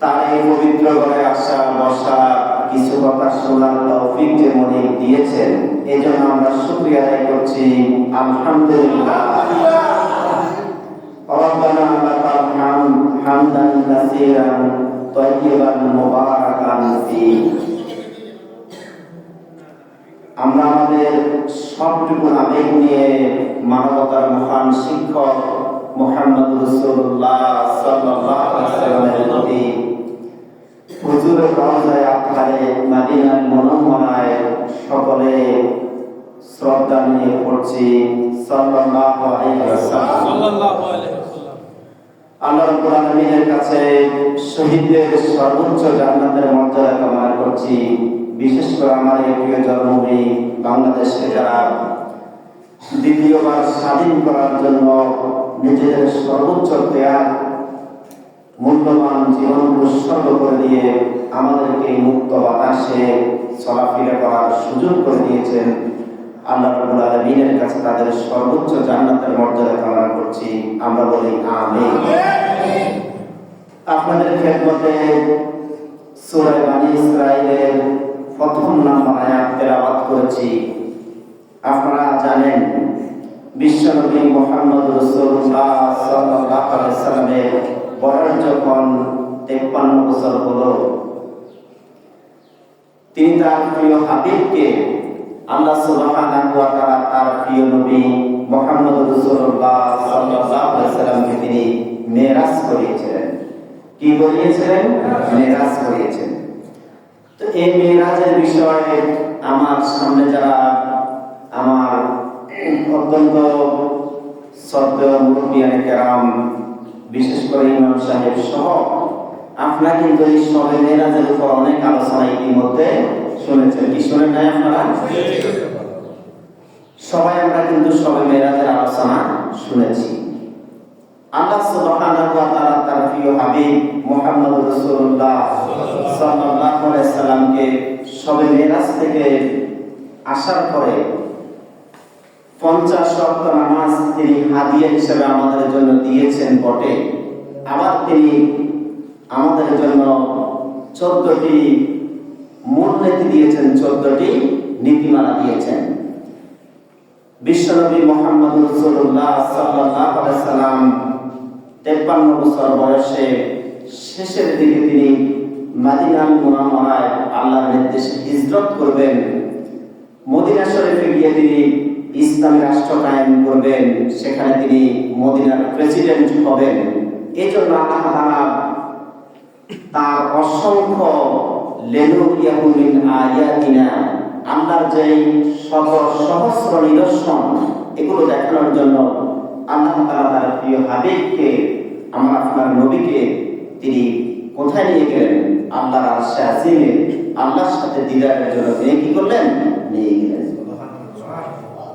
তার এই পবিত্র ঘরে আসা বসা কিছু কথা শোনার তৌফিক যে মনে দিয়েছেন এই জন্য আমরা শুক্রিয়া আদায় করছি আলহামদুলিল্লাহ ربنا لك الحمد حمدا كثيرا طيبا مباركا فيه আমরা আমাদের সবটুকু আবেগ নিয়ে মানবতার মহান শিক্ষক মোহাম্মদ রসুল্লাহ সাল্লামের প্রতি হুজুরের রওজায় আখারে মাদিনার মনোমনায় সকলে শ্রদ্ধা নিয়ে পড়ছি। সাল্লাল্লাহু আলাইহি সাল্লাল্লাহু আলাইহি আল্লাহ রাব্বুল আলামিনের কাছে শহীদদের সর্বোচ্চ জান্নাতের মর্যাদা কামনা করছি। বিশেষ করে আমার এই প্রিয় জন্মভূমি বাংলাদেশকে যারা দ্বিতীয়বার স্বাধীন করার জন্য নিজেদের সর্বোচ্চ ত্যাগ মূল্যবান জীবন উৎসর্গ করে দিয়ে আমাদেরকে মুক্ত বাতাসে চলাফেরা করার সুযোগ করে দিয়েছেন। আল্লাহ আলামিনের কাছে তাদের সর্বোচ্চ জান্নাতের মর্যাদা কামনা করছি। আমরা বলি আপনাদের খেদমতে সূরা বানি ইসরাইলের প্রথম নাম্বার আয়াত করেছি। আপনারা জানেন, বিশ্বনবী মোহাম্মদ সাল্লামের বয়স যখন 53 বছর হলো। তিনি তার প্রিয় হাবিবকে আল্লাহ সুবহানাহু তার প্রিয় নবী মুহাম্মদ রাসূলুল্লাহ তিনি মেরাজ করিয়েছিলেন। কি করিয়েছিলেন মেরাজ করিয়েছেন তো এই মেরাজের বিষয়ে আমার সামনে যারা আমার অত্যন্ত শ্রদ্ধেয় মুরব্বিয়ানে কেরাম বিশেষ করে ইমাম সাহেব সহ আপনারা কিন্তু এই সবে মেরাজের উপর অনেক আলোচনা ইতিমধ্যে শুনেছেন, কি শুনেন নাই আপনারা? সবাই আমরা কিন্তু সবে মেরাজের আলোচনা শুনেছি। আল্লাহ সুবহানাহু ওয়া তাআলা তার প্রিয় হাবিব মুহাম্মদ রাসূলুল্লাহ সাল্লাল্লাহু আলাইহি সাল্লামকে সবে মেরাজ থেকে আসার পরে পঞ্চাশ ওয়াক্ত নামাজ তিনি হাদিয়া হিসেবে আমাদের জন্য দিয়েছেন বটে। আবার তিনি আমাদের জন্য চোদ্দটি মূলনীতি দিয়েছেন, চোদ্দটি নীতিমালা দিয়েছেন। বিশ্বনবী মোহাম্মদ রসুল্লাহ সাল্লাল্লাহু আলাইহি সাল্লাম তেপ্পান্ন বছর বয়সে শেষের দিকে তিনি মাদিনাল মুনাওয়ারায় আল্লাহর নির্দেশে হিজরত করবেন। মদিনা শরীফে গিয়ে তিনি ইসলামী রাষ্ট্র কায়েম করবেন, সেখানে তিনি মদিনার প্রেসিডেন্ট হবেন। এই জন্য আল্লাহ তার অসংখ্য আয়াতিনা, আল্লাহর শত সহস্র নিদর্শন, এগুলো দেখানোর জন্য আল্লাহ তার প্রিয় হাবিবকে, আমার আপনার নবীকে, তিনি কোথায় নিয়ে গেলেন? আল্লাহর আরশে আসিমে আল্লাহর সাথে দিদারের জন্য তিনি কি করলেন? নিয়ে গেলেন।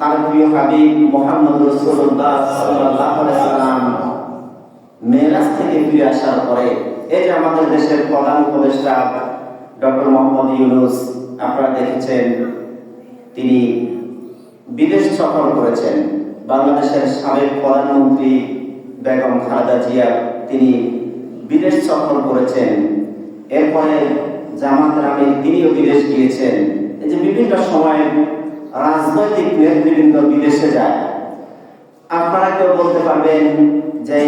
তার প্রিয় হাবিব মোহাম্মদ সাল্লাম মেরাজ থেকে ফিরে আসার পরে, এই যে আমাদের দেশের প্রধান উপদেষ্টা ডক্টর মোহাম্মদ ইউনুস, আপনারা দেখেছেন, তিনি বিদেশ সফর করেছেন। বাংলাদেশের সাবেক প্রধানমন্ত্রী বেগম খালেদা জিয়া, তিনি বিদেশ সফর করেছেন। এরপরে জামাতের আমির তিনিও বিদেশ গিয়েছেন। এই যে বিভিন্ন সময় রাজনৈতিক নেতৃবৃন্দ বিদেশে যায়, আপনারা কেউ বলতে পারবেন যে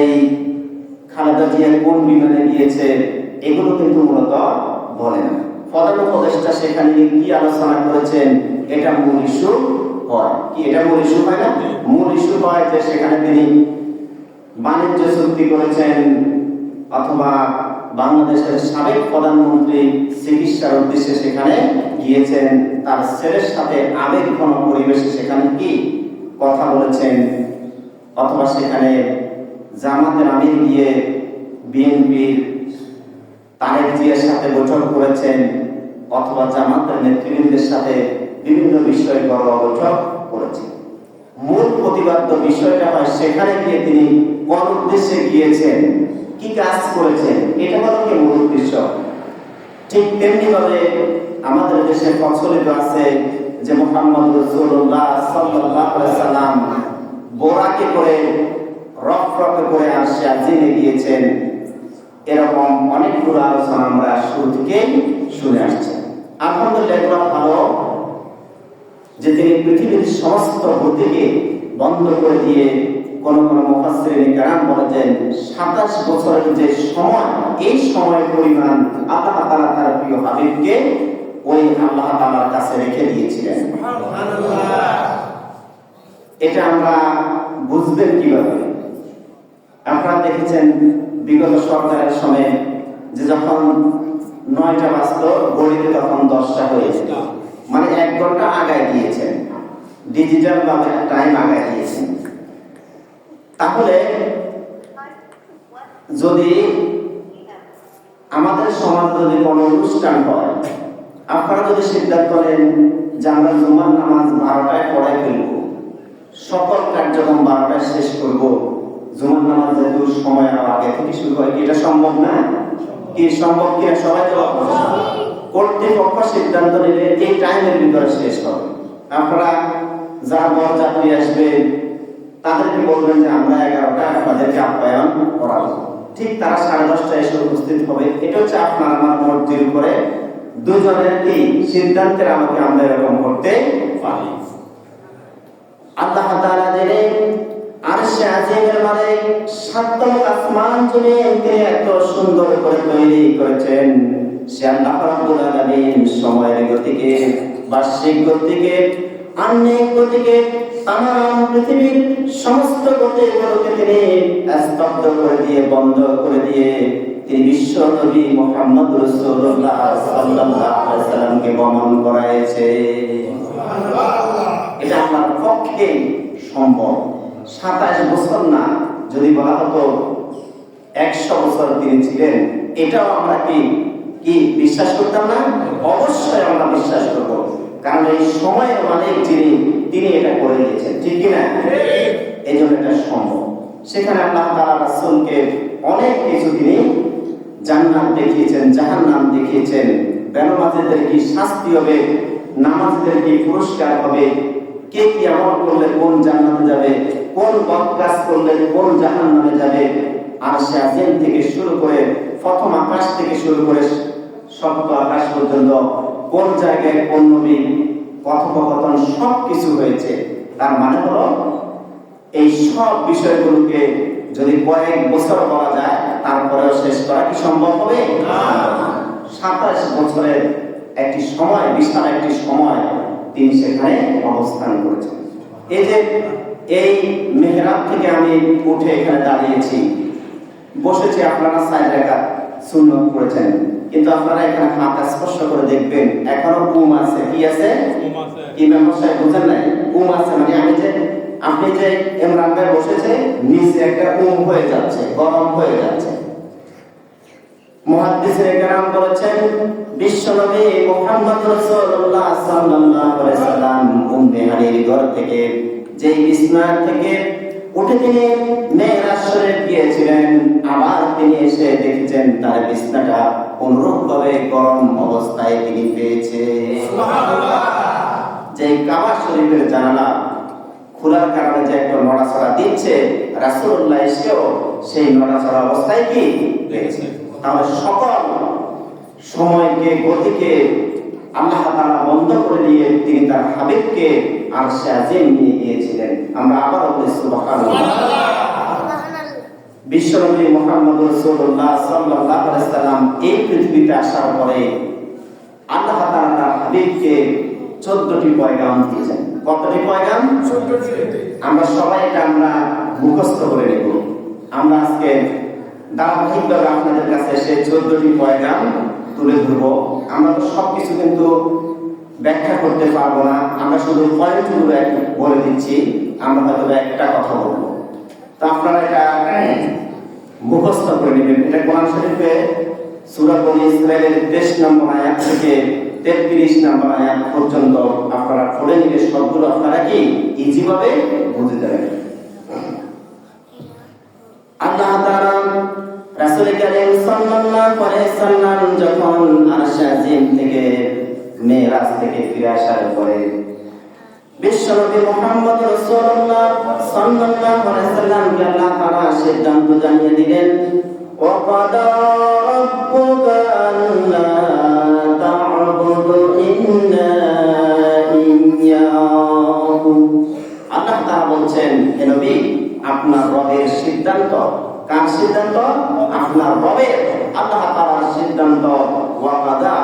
খালেদা জিয়া কোন বিমানে গিয়েছে, এগুলো কিন্তু মূলত বলে না। প্রধান উপদেষ্টা সেখানে কি আলোচনা করেছেন, এটা মূল ইস্যু হয়। কি এটা মূল ইস্যু হয় না? মূল ইস্যু হয় যে সেখানে তিনি বাণিজ্য চুক্তি করেছেন অথবা বাংলাদেশের সাবেক প্রধানমন্ত্রী চিকিৎসার উদ্দেশ্যে সেখানে গিয়েছেন। তার ছেলের সাথে আবেগ ঘন পরিবেশে সেখানে কি কথা বলেছেন? অথবা সেখানে জামাতের আমির গিয়ে বিএনপির তারেক জিয়ার সাথে বৈঠক করেছেন, অথবা জামাতের নেতৃবৃন্দের সাথে বিভিন্ন বিষয়ে বড় বৈঠক করেছেন। মূল প্রতিবাদ্য বিষয়টা হয় সেখানে গিয়ে তিনি কোন উদ্দেশ্যে গিয়েছেন? কি কাজ করেছেন? এটা হলো কি মূল উদ্দেশ্য? ঠিক তেমনি ভাবে আমাদের দেশে প্রচলিত আছে যে মোহাম্মদ রসুল্লাহ সাল্লাহ সাল্লাম বোরাকে করে রকে করে গিয়েছেন। এরকম অনেকগুলো আলোচনা আমরা শুরু শুনে আসছি। আলহামদুলিল্লাহ এগুলো ভালো। যে তিনি পৃথিবীর সমস্ত গতিকে বন্ধ করে দিয়ে কোন কোন মুফাসসিরিন কেরাম বলেছেন সাতাশ বছরের যে সময় এই সময়ের পরিমাণ আল্লাহ তাআলা তার প্রিয় হাবিবকে ওই আল্লাহ তাআলার কাছে রেখে দিয়েছিলেন। এটা আমরা বুঝবেন কীভাবে? আপনারা দেখেছেন বিগত সরকারের সময়ে যে যখন নয়টা বাজতো গড়িতে তখন দশটা হয়েছিল। মানে এক ঘণ্টা আগায় দিয়েছেন। ডিজিটাল ভাবে টাইম আগায় দিয়েছেন। তাহলে যদি আমাদের সমাজ যদি কোনো অনুষ্ঠান হয়, আপনারা যদি সিদ্ধান্ত নেন যে আমরা জুমার নামাজ বারোটায় পড়াই ফেলব, সকল কার্যক্রম বারোটায় শেষ করব, জুমার নামাজ যেহেতু সময় আরও আগে থেকে শুরু হয় এটা সম্ভব না? কি সম্ভব কি? সবাই করছে কর্তৃপক্ষ সিদ্ধান্ত নিলে এই টাইমের ভিতরে শেষ হবে। আপনারা যারা বরযাত্রী আসবে তাদেরকে বলবেন যে আমরা এগারোটা আপনাদেরকে আপ্যায়ন করাবো। ঠিক তারা সাড়ে দশটায় এসে উপস্থিত হবে। এটা হচ্ছে আপনার আমার মর্জির উপরে দুজনের কি সিদ্ধান্তের আমাকে আমরা এরকম করতে পারি। আল্লাহ জেনে আরশে আজিমের মালিক সাতম আসমান জুড়ে তিনি এত সুন্দর করে তৈরি করেছেন। সে আল্লাহ আলামিন সময়ের গতিকে, বার্ষিক গতিকে আন্নিক গতিকে তাম পৃথিবীর সমস্ত গতিগুলোকে তিনি স্তব্ধ করে দিয়ে বন্ধ করে দিয়ে তিনি বিশ্ব নবী মোহাম্মদ সাল্লামকে করাইছে। এটা আমার পক্ষে সম্ভব। সাতাশ বছর না যদি বলা হতো একশো বছর তিনি ছিলেন এটাও আমরা কি কি বিশ্বাস করতাম না? অবশ্যই আমরা বিশ্বাস করব। কারণ এই সময়ের মালিক যিনি তিনি এটা করে দিয়েছেন ঠিক কিনা? এই জন্য এটা সম্ভব। সেখানে আল্লাহ তাআলা রাসূলকে অনেক কিছু তিনি জান্নাত দেখিয়েছেন, জাহান্নাম দেখিয়েছেন। বেনমাজিদের কি শাস্তি হবে? নামাজদের কি পুরস্কার হবে? কে কি আমল করলে কোন জান্নাতে যাবে? কোন বদ কাজ করলে কোন জাহান্নামে যাবে? আর সে আজিম থেকে শুরু করে প্রথম আকাশ থেকে শুরু করে সপ্ত আকাশ পর্যন্ত কোন জায়গায় কোন নবী কথোপকথন সব কিছু হয়েছে, তার মানে হলো এই সব বিষয়গুলোকে যদি কয়েক বছর বলা যায়, তারপরেও শেষ করা কি সম্ভব হবে? সাতাশ বছরের একটি সময়, বিশাল একটি সময় তিনি সেখানে অবস্থান করেছেন। এই যে এই মেহরাব থেকে আমি উঠে এখানে দাঁড়িয়েছি, বসেছি আপনারা সাইড রেখা সুন্নত করেছেন। কিন্তু আপনারা এখানে হাত স্পর্শ করে দেখবেন এখনও উম আছে। কি আছে? কি মেম্বার সাহেব বুঝেন নাই? উম আছে মানে আমি যে আপনি যে ইমরান ভাই বসেছে নিচে একটা উম হয়ে যাচ্ছে গরম হয়ে যাচ্ছে। মুহাদ্দিসিনে কেরাম বলেছেন বিশ্বনবী মুহাম্মদ রাসূলুল্লাহ সাল্লাল্লাহু আলাইহি সাল্লাম উম্মে হানির ঘর থেকে যেই বিছনা থেকে উঠে তিনি মেয়েরাজ শরীফ গিয়েছিলেন আবার তিনি এসে দেখেছেন তার বিছনাটা অনুরূপভাবে গরম অবস্থায় তিনি পেয়েছে যে কাবা শরীফের জানালা খোলার কারণে যে একটা নড়াচড়া দিচ্ছে রাসূলুল্লাহ এসেও সেই নড়াচড়া অবস্থায় কি? পেয়েছে। তাহলে সকল সময়কে গতিকে আল্লাহ তাআলা বন্ধ করে দিয়ে তিনি তার হাবিবকে আর সে নিয়ে গিয়েছিলেন। আমরা আবার বলি সুবহানাল্লাহ। বিশ্বনবী মোহাম্মদ রাসূলুল্লাহ সাল্লাল্লাহু আলাইহি সাল্লাম এই পৃথিবীতে আসার পরে আল্লাহ তাআলা তার হাবিবকে চোদ্দটি পয়গাম দিয়েছেন। কতটি পয়গাম? আমরা সবাই এটা আমরা মুখস্থ করে নেব। আমরা আজকে ধারাবাহিকভাবে আপনাদের কাছে সেই চোদ্দটি পয়গাম তুলে ধরবো। আমরা তো সবকিছু কিন্তু ব্যাখ্যা করতে পারব না। আমরা শুধু পয়েন্টগুলো বলে দিচ্ছি। আমরা হয়তো একটা কথা বলব। তো আপনারা এটা মুখস্থ করে নেবেন। এটা কোরআন শরীফে সূরা 23 নম্বর আয়াত থেকে 33 নম্বর আয়াত পর্যন্ত আপনারা পড়ে নিলে সবগুলো আপনারা কি ইজি ভাবে বুঝে যাবেন। আল্লাহ তাআলা রাসূল সাল্লাল্লাহু আলাইহি সাল্লাম যখন আরশ আজিম থেকে মেরাজ থেকে ফিরে আসার পরে বিশ্বনবী মোহাম্মদ রাসূলুল্লাহ সিদ্ধান্ত জানিয়ে দিলেন ওয়া কাদা রাব্বুকা আল্লা আপনার রবের সিদ্ধান্ত, কার সিদ্ধান্ত? আপনার রবের। আল্লাহ সিদ্ধান্ত ওয়া কাদা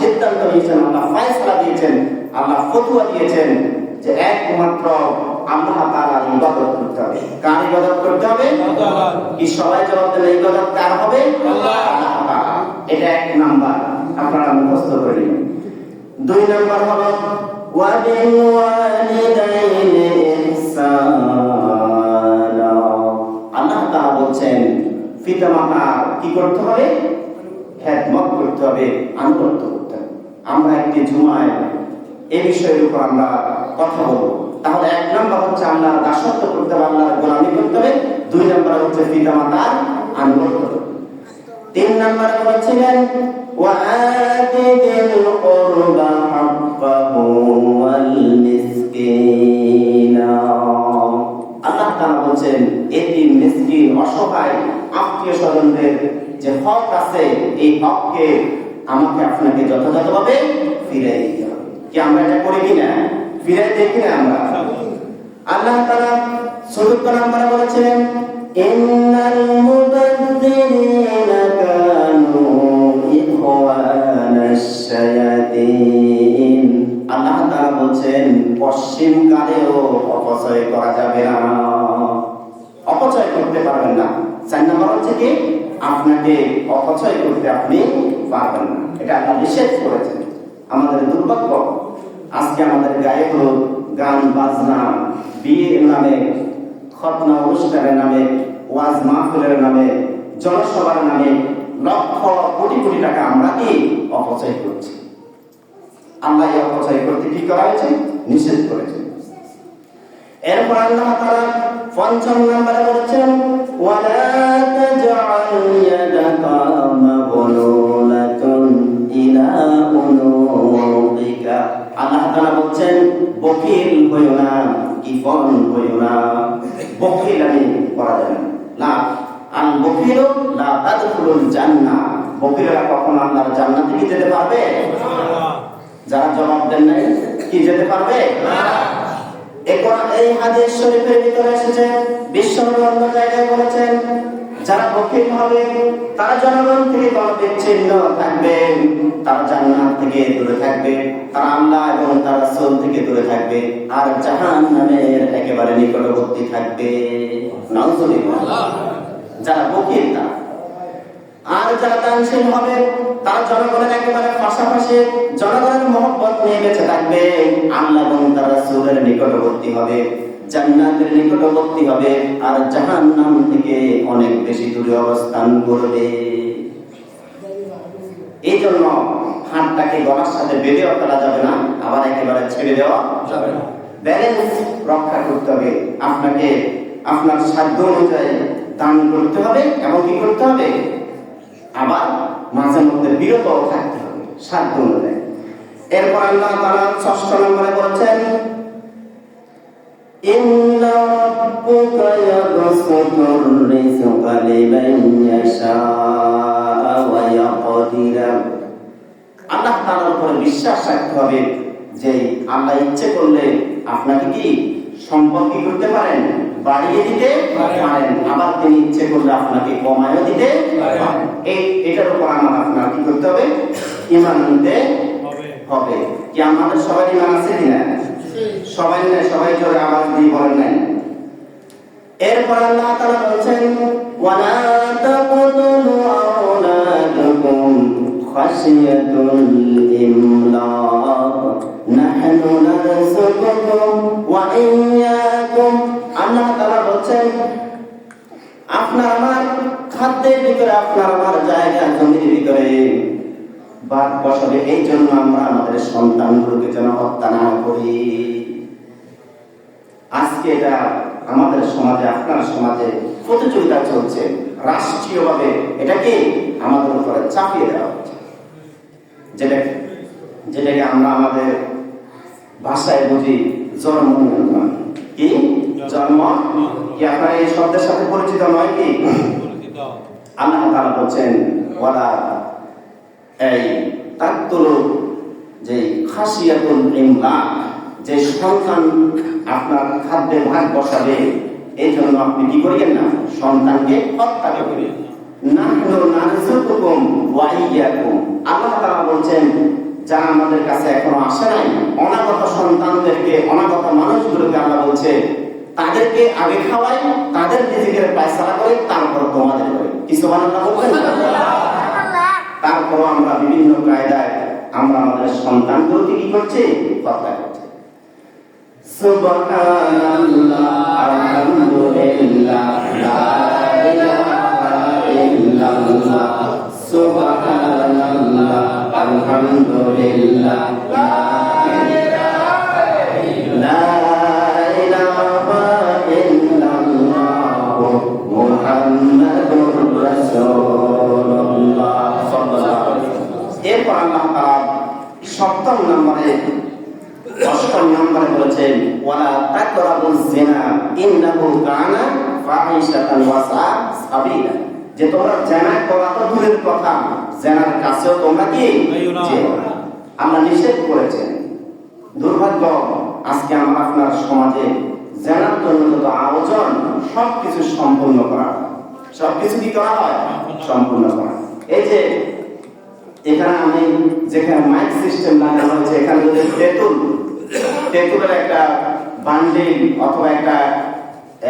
সিদ্ধান্ত নিয়েছেন, আল্লাহ ফয়সালা দিয়েছেন, আল্লাহ ফতুয়া দিয়েছেন। যে একমাত্র আল্লাহ তাআলার ইবাদত করতে হবে। কার ইবাদত করতে হবে? কি সবাই জবাব দেন ইবাদত কার হবে। আল্লাহ। এটা এক নাম্বার। আপনারা মুখস্থ করে দুই নাম্বার হলো ওয়াবিল ওয়ালিদাইনি ইহসানা। আল্লাহ তাআলা বলছেন পিতামাতা কি করতে হবে? খেদমত করতে হবে আনুগত্য করতে হবে। আমরা একটি জুমায় এই বিষয়ের উপর আমরা কথা বলবো তাহলে এক নম্বর হচ্ছে আল্লাহর দাসত্ব করতে হবে আল্লাহর গোলামি করতে হবে দুই নম্বর হচ্ছে পিতামাতার আনুগত্য করতে হবে। তিন নম্বরে বলেছিলেন وآت ذي القربى حقه والمسكين আল্লাহ তাআলা বলছেন এটি মিসকিন অসহায় আত্মীয় স্বজনদের যে হক আছে এই হককে আমাকে আপনাকে যথাযথভাবে ফিরে দিতে হবে কি আমরা এটা করি কিনা ফিরে দিই কিনা আমরা। আল্লাহ মুবাদ্দিরিনা কানু ইখওয়ানাশ শায়াতিন। আল্লাহ তাআলা বলছেন, পশ্চিম কালেও অপচয় করা যাবে না। অপচয় করতে পারবেন না। চার নম্বর হচ্ছে কি, আপনাকে অপচয় করতে আপনি পারবেন না। এটা আল্লাহ নিষেধ করেছেন। আমাদের দুর্ভাগ্য। আজকে আমাদের গায়ে হলো গান, বাজনা বিয়ের নামে, খতনা অনুষ্ঠানের নামে, ওয়াজ মাহফিলের নামে, জনসভার নামে লক্ষ কোটি কোটি টাকা আমরা কি অপচয় করছি? আমরা এই অপচয় করতে কি করা হয়েছে? নিষেধ করেছে। এরপর আল্লাহ তাআলা পঞ্চম নম্বরে বলেছেন, ওয়ালা তাজআল ইলা উনুকিকা আল্লাহ তাআলা বলছেন, বকিল হইও না কিফন হইও না। বকিল আমি করা যাবে না। না, আল বকিল লা তাদখুলুল জান্নাহ। বকিলরা কখনো আল্লাহর জান্নাতে কি যেতে পারবে? যারা জবাব দেন নাই, কি যেতে পারবে? কোরআন এই হাদিস শরীফের ভিতরে এসেছে বিশ্বনবী অন্য জায়গায় বলেছেন যারা বকিল হবে তারা জনগণ থেকে বিচ্ছিন্ন থাকবে, তারা জান্নাত থেকে দূরে থাকবে, তারা আল্লাহ এবং তারা রাসূল থেকে দূরে থাকবে, আর জাহান্নামের একেবারে নিকটবর্তী থাকবে। যারা বকিল আর যারা দানশীল হবে, তারা জনগণের একেবারে পাশাপাশি জনগণের মহব্বত নিয়ে বেঁচে থাকবে আল্লাহ এবং তারা রাসূলের নিকটবর্তী হবে। জান্নাতের নিকটবর্তী হবে আর জাহান্নাম থেকে অনেক বেশি দূরে অবস্থান করবে। এই জন্য হাতটাকে গলার সাথে বেঁধেও ফেলা যাবে না, আবার একেবারে ছেড়ে দেওয়া যাবে না। ব্যালেন্স রক্ষা করতে হবে। আপনাকে আপনার সাধ্য অনুযায়ী দান করতে হবে এবং কি করতে হবে, আবার মাঝে মধ্যে বিরত থাকতে হবে, সাধ্য অনুযায়ী। এরপর আল্লাহ তাআলা ষষ্ঠ নম্বরে বলেছেন إن ربك يبسط الرزق لمن يشاء ويقدر আল্লাহ তাআলার উপরে বিশ্বাস রাখতে হবে যে আল্লাহ ইচ্ছে করলে আপনাকে কি সম্পদ কি করতে পারেন বাড়িয়ে দিতে পারেন। পারেন আবার তিনি ইচ্ছে করলে আপনাকে কমায়ও দিতে পারেন। পারেন এই এটার উপর আমার আপনার কি করতে হবে ইমান আনতে হবে কি আমাদের সবাই ইমান আছে কিনা সবাই না সবাই জোরে আওয়াজ দিয়ে বলেন নাই। এরপর আল্লাহ তাআলা বলছেন, আপনার আমার খাদ্যের ভিতরে, আপনার আমার জায়গা, জমির ভিতরে বাদ বসাবে এই জন্য আমরা আমাদের সন্তানগুলোকে যেন হত্যা না করি। আজকে এটা আমাদের সমাজে আপনার সমাজে প্রতিযোগিতা চলছে। রাষ্ট্রীয়ভাবে এটা কি আমাদের উপরে চাপিয়ে দেওয়া হচ্ছে। যেটা যেটাকে আমরা আমাদের ভাষায় বুঝি জন্ম কি? জন্ম? কি আপনার এই শব্দের সাথে পরিচিত নয় কি? আল্লাহ তাআলা বলছেন ওয়ালা এই তাকতুল যে খাসিয়াতুল ইমলাক, যে সন্তান আপনার খাদ্যে ভাগ বসাবে, এই জন্য আপনি কি করিয়েন না? সন্তানকে হত্যা ওয়া আল্লাহ যারা আমাদের কাছে এখনও আসে নাই, অনাগত সন্তানদেরকে, অনাগত মানুষগুলোকে আল্লাহ বলছে, তাদেরকে আগে খাওয়াই, তাদের নিজেদের করে, তারপর তোমাদের করে। কিছু বলবেন? তারপর আমরা বিভিন্ন কায়দায় আমরা আমাদের সন্তানগুলোকে কি করছি হত্যা সুবহানাল্লাহ, আলহামদুলিল্লাহ লা ইলাহা ইল্লাল্লাহ সুবহানাল্লাহ আলহামদুলিল্লাহ, লা কি। আমরা নিষেধ করেছেন। দুর্ভাগ্য আজকে আমরা আপনার সমাজে জেনার যত আয়োজন সবকিছু সম্পূর্ণ করা সবকিছু কি করা হয়? সম্পূর্ণ। করা এই যে এখানে আমি যেখানে মাইক সিস্টেম লাগানো হয়েছে এখানে যদি তেঁতুল তেঁতুলের একটা বান্ডিল অথবা একটা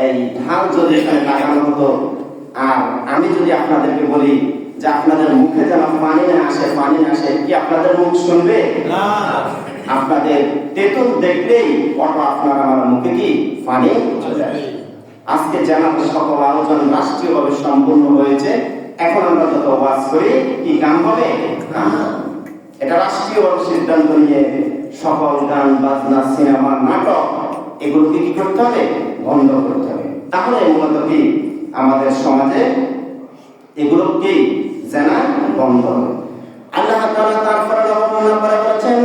এই ঢাল যদি এখানে লাগানো হতো আর আমি যদি আপনাদেরকে বলি যে আপনাদের মুখে যেন পানি না আসে পানি না আসে কি আপনাদের মুখ শুনবে? না। আপনাদের তেঁতুল দেখলেই অটো আপনার আমার মুখে কি পানি চলে আসে আজকে জানার সকল আলোচনা রাষ্ট্রীয়ভাবে সম্পূর্ণ হয়েছে। এখন আমরা যত ওয়াজ করি কি গান হবে। এটা রাষ্ট্রীয়ভাবে সিদ্ধান্ত নিয়ে সকল গান বাজনা সিনেমা নাটক এগুলোকে কি করতে হবে? বন্ধ করতে হবে। তাহলে মূলত কি? আমাদের সমাজে এগুলো কি জানা বন্ধ। হবে আল্লাহ তাআলা তারপরে নবম নম্বরে বলেছেন,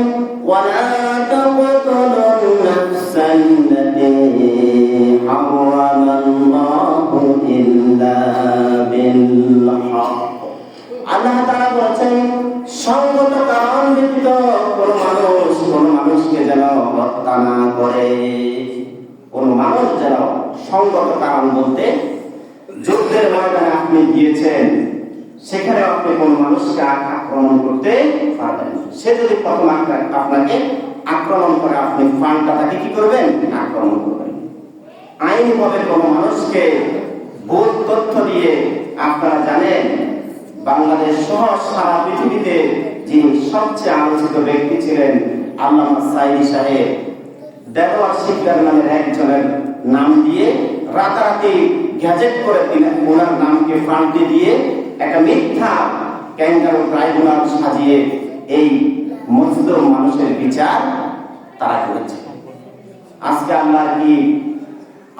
ওয়ালা তাকতুলুন নাফসাল্লাতী হারামাল্লাহু ইল্লা বিল আল্লাহ তাআলা বলেছেন সঙ্গত কারণ ব্যতীত কোন মানুষ কোন মানুষকে যেন হত্যা না করে। কোন মানুষ যেন সঙ্গত কারণ বলতে যুদ্ধের ময়দানে আপনি গিয়েছেন। সেখানে আপনি কোন মানুষকে আক্রমণ করতে পারবেন সে যদি প্রথম আপনাকে আক্রমণ করে, আপনি ফান্ডটা তাকে কি করবেন? আক্রমণ করবেন। আইনভাবে কোন মানুষকে ভুল তথ্য দিয়ে আপনারা জানেন, বাংলাদেশ সহ সারা পৃথিবীতে যিনি সবচেয়ে আলোচিত ব্যক্তি ছিলেন আল্লামা সাইদি সাহেব দেওয়ার শিকদার নামের একজনের নাম দিয়ে রাতারাতি গ্যাজেট করে তিনি ওনার নামকে পাল্টে দিয়ে একটা মিথ্যা ক্যাঙ্গারো ট্রাইব্যুনাল সাজিয়ে এই মজদুর মানুষের বিচার তারা করেছে। আজকে আল্লাহ কি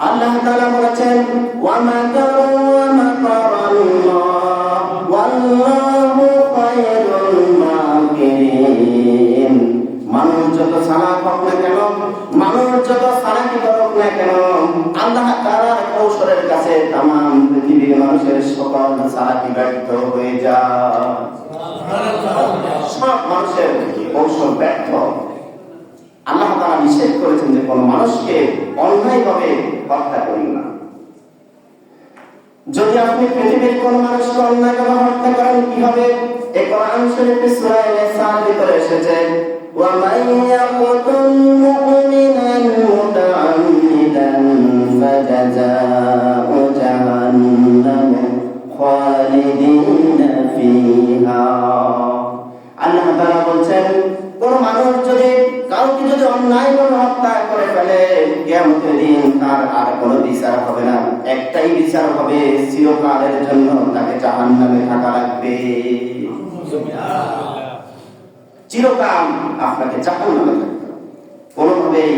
আল্লাহ তাআলা বলেছেন ওয়া না কেন আল্লাহ তাআলার কৌশলের কাছে তাম মানুষের সকল সাহায্য ব্যর্থ হয়ে যা। সব মানুষের কৌশল ব্যর্থ? আল্লাহ তারা নিষেধ করেছেন যে কোন মানুষকে অন্যায় ভাবে হত্যা করি না। যদি আপনি পৃথিবীর কোন মানুষকে অন্যায় ভাবে হত্যা করেন, কি হবে? এ কোরআন শরীফের সূরা এসার ভিতরে এসেছে, ওয়া মাইয়াকুতু বিচার হবে চিরকালের জন্য, তাকে জাহান্নামে থাকা লাগবে। চিরকাল আপনাকে জাহান্নামে থাকতে হবে। কোনোভাবেই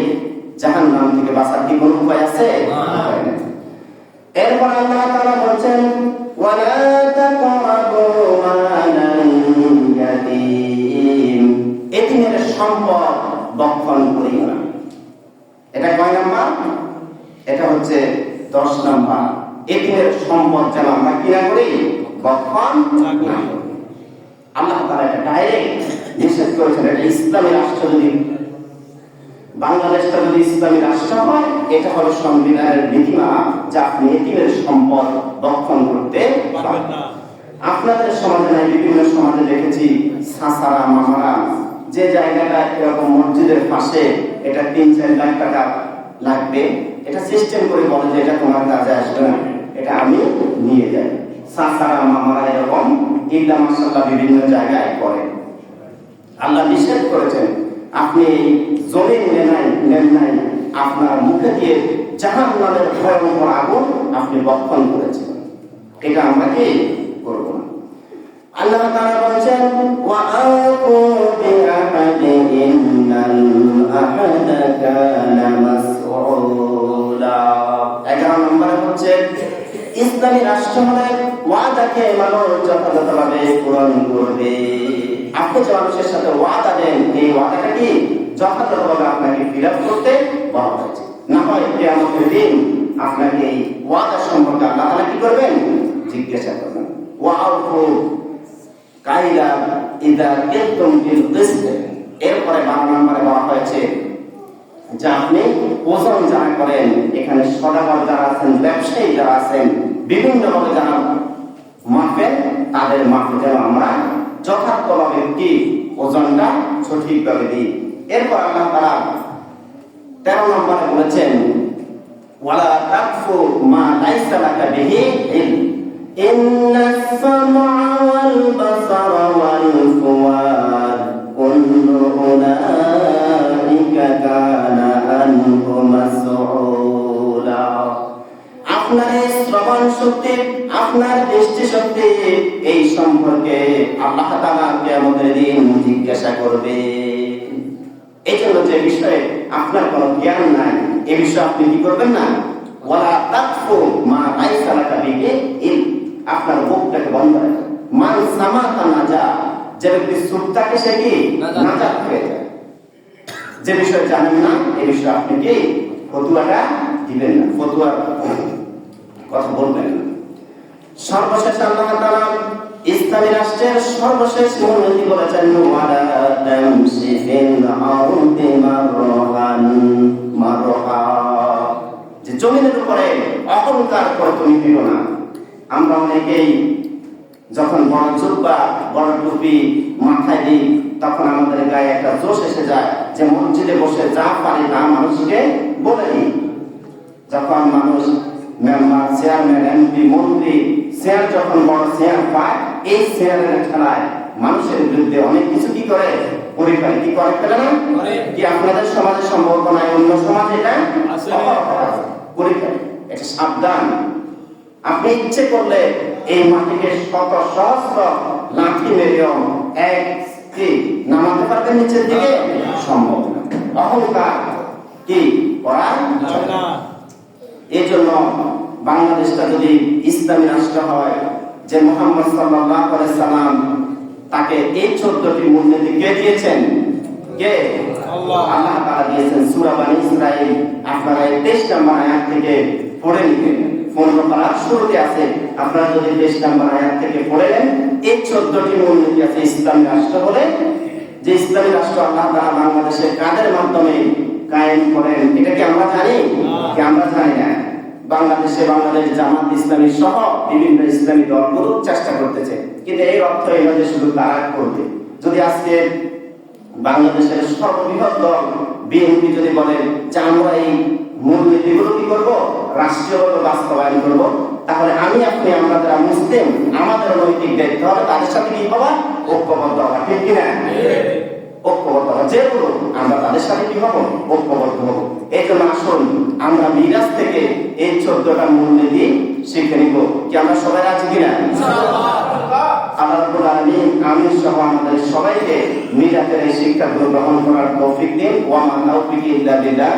জাহান্নাম থেকে বাঁচার কি কোনো উপায় আছে? এরপর আল্লাহ তাআলা বলছেন এতিমের সম্পদ বক্ষণ করিও না। এটা কয় নাম্বার? এটা হচ্ছে দশ নাম্বার। এতিমের সম্পদ যেন আমরা করি। আল্লাহ তাআলা এটা ডাইরেক্ট নিষেধ করেছেন। এটা ইসলামী রাষ্ট্র যদি বাংলাদেশটা যদি ইসলামী রাষ্ট্র হয়, এটা হবে সংবিধানের বিধিমালা যা আপনি এতিমের সম্পদ করতে আপনাদের সমাজে নাই, বিভিন্ন সমাজে দেখেছি সাসারা, মামারা, যে জায়গাটা এরকম মসজিদের পাশে এটা তিন চার লাখ টাকা লাগবে, এটা সিস্টেম করে বলে যে এটা তোমার কাজে আসবে না। এটা আমি নিয়ে যাই এরকম ইল্লা মাসাল্লাহ বিভিন্ন জায়গায় করে। আল্লাহ নিষেধ করেছেন, আপনি জমিন নেন নাই আপনার মুখে দিয়ে ভয়ঙ্কর আগুন আপনি বক্ষণ করেছেন। এটা আমরা কি না? আল্লাহ তাআলা বলেছেন, ওয়া মাসউলা 11 নম্বরে হচ্ছে ইসলামী রাষ্ট্র হলে ওয়াদাকে মানুষ যথাযথভাবে পূরণ করবে। আপনি যে মানুষের সাথে ওয়াদা দেন, এই ওয়াদাটা কি যথাযথভাবে আপনাকে ফিল করতে বলা হয়েছে। না হয় কেয়ামতের দিন আপনাকে এই ওয়াদা সম্পর্কে আল্লাহ তাআলা কি করবেন? জিজ্ঞাসা করবেন। কাইলা ইদা কিলতুম বিল এরপরে বারো নম্বরে বলা হয়েছে যে আপনি ওজন যারা করেন, এখানে সদাগর যারা আছেন, ব্যবসায়ী যারা আছেন বিভিন্নভাবে যারা মাপেন তাদের মাপে যেন আমরা যথার্থভাবে কি ওজনটা সঠিকভাবে দিই এরপর আল্লাহ তারা তেরো নম্বরে বলেছেন ওয়ালা তাকফু মা লাইসা লাকা বিহি ইলম إن السمع والبصر والفؤاد كل أولئك كان عنه مسؤولا আপনার এই শ্রবণ শক্তি আপনার দৃষ্টি শক্তি এই সম্পর্কে আল্লাহ তাআলা কিয়ামতের দিন জিজ্ঞাসা করবে। এই জন্য যে বিষয়ে আপনার কোনো জ্ঞান নাই এ বিষয়ে আপনি কি করবেন না? ওয়ালা তাকফু মা লাইসা বিহি ইলম। আপনার মুখটাকে বন্ধ রাখেন মান সামাতা নাজা যে ব্যক্তি সুরটাকে সে কি? নাজাত। নাজাত হয়ে যায় যে বিষয়ে জানেন না এই বিষয়ে আপনি কি? ফতুয়াটা দিবেন না। ফতুয়ার কথা বলবেন সর্বশেষ আল্লাহ তাআলা ইসলামী রাষ্ট্রের সর্বশেষ মূলনীতি বলেছেন, ওয়ালা তামশি ফিল আরদি মারহান মারহা। যে জমিনের উপরে অহংকার করে তুমি দিও না। আমরা অনেকেই যখন বড় জুব্বা, বড় টুপি মাথায় দিই, তখন আমাদের গায়ে একটা জোশ এসে যায় যে মসজিদে বসে যা পারি তা মানুষকে বলে দিই। যখন মানুষ মেম্বার চেয়ারম্যান এমপি মন্ত্রী চেয়ার যখন বড় চেয়ার পায় এই চেয়ারের খেলায় মানুষের বিরুদ্ধে অনেক কিছু কি করে? পরিবার কি করে ফেলে না? কি আপনাদের সমাজে সম্ভবত নাই অন্য সমাজে এটা। এটা সাবধান। আপনি ইচ্ছে করলে এই মাটিকে শত সহস্র লাঠি মেরেও এক কি নামাতে পারবেন নিচের দিকে? সম্ভব না। অহংকার কি করা যাবে না। এই জন্য বাংলাদেশটা যদি ইসলামী রাষ্ট্র হয় যে মোহাম্মদ সাল্লাহ সাল্লাম তাকে এই চোদ্দটি মূলনীতি কে দিয়েছেন? কে? আল্লাহ। আল্লাহ তাআলা দিয়েছেন সূরা বানী ইসরাঈল। আপনারা এই 23 নম্বর আয়াত থেকে পড়ে পনেরো শুরুতে আছে আপনারা যদি 23 নম্বর আয়াত থেকে পড়ে নেন এই চোদ্দটি মূলনীতি আছে ইসলামী রাষ্ট্র বলে। যে ইসলামী রাষ্ট্র আল্লাহ তাআলা বাংলাদেশে কাদের মাধ্যমে কায়েম করেন এটা কি আমরা জানি? কি আমরা জানি না? বাংলাদেশে বাংলাদেশ জামাত, ইসলামী সহ বিভিন্ন ইসলামী দলগুলো চেষ্টা করতেছে। কিন্তু এই অর্থ যে শুধু তারা করবে। যদি আজকে বাংলাদেশের সর্ববৃহৎ দল বিএনপি যদি বলে যে আমরা এই মূলনীতিগুলো কি করব, রাষ্ট্রীয়ভাবে বাস্তবায়ন করব, তাহলে আমি, আপনি, আমরা যারা মুসলিম, আমাদের নৈতিক দায়িত্ব হবে, তাদের সাথে কি হবা ঐক্যবদ্ধ হওয়া ঠিক কিনা? ঐক্যবদ্ধ হওয়া যে বলুন আমরা তাদের সাথে কি হব? ঐক্যবদ্ধ হব। এই জন্য আসুন আমরা মিরাজ থেকে এই চোদ্দটা মূলনীতি শিখে নিব। কি আমরা সবাই আছি কিনা? আল্লাহ। রাব্বুল আলামিন সহ আমাদের সবাইকে মিরাজের এই শিক্ষাগুলো গ্রহণ করার তৌফিক দিন। ওয়া মা তাওফিকি ইল্লা বিল্লাহ।